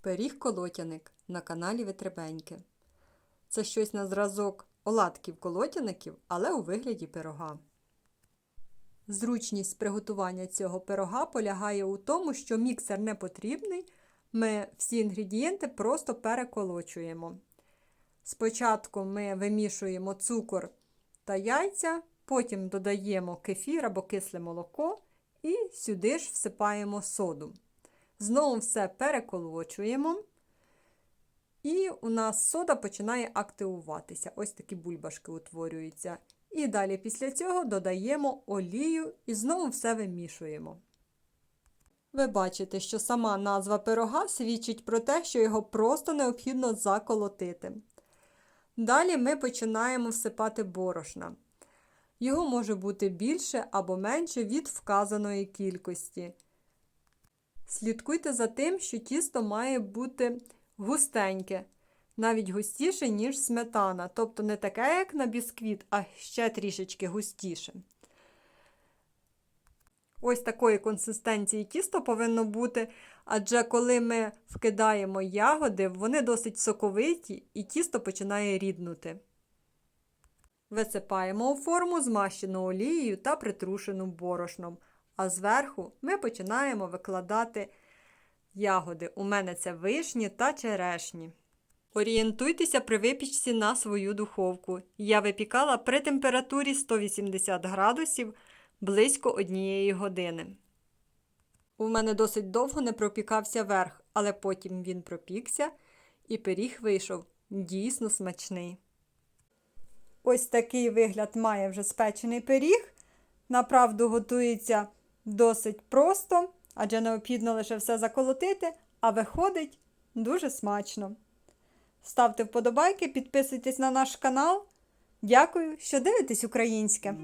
Пиріг колотяник на каналі Витребеньки. Це щось на зразок оладків колотяників, але у вигляді пирога. Зручність приготування цього пирога полягає у тому, що міксер не потрібний. Ми всі інгредієнти просто переколочуємо. Спочатку ми вимішуємо цукор та яйця, потім додаємо кефір або кисле молоко і сюди ж всипаємо соду. Знову все переколочуємо. І у нас сода починає активуватися. Ось такі бульбашки утворюються. І далі після цього додаємо олію і знову все вимішуємо. Ви бачите, що сама назва пирога свідчить про те, що його просто необхідно заколотити. Далі ми починаємо всипати борошна. Його може бути більше або менше від вказаної кількості. Слідкуйте за тим, що тісто має бути густеньке, навіть густіше, ніж сметана, тобто не таке, як на бісквіт, а ще трішечки густіше. Ось такої консистенції тісто повинно бути, адже коли ми вкидаємо ягоди, вони досить соковиті і тісто починає ріднути. Висипаємо у форму змащену олією та притрушену борошном, а зверху ми починаємо викладати ягоди. У мене це вишні та черешні. Орієнтуйтеся при випічці на свою духовку. Я випікала при температурі 180 градусів близько однієї години. У мене досить довго не пропікався верх, але потім він пропікся і пиріг вийшов дійсно смачний. Ось такий вигляд має вже спечений пиріг. Направду готується досить просто, адже необхідно лише все заколотити, а виходить дуже смачно. Ставте вподобайки, підписуйтесь на наш канал. Дякую, що дивитесь українське.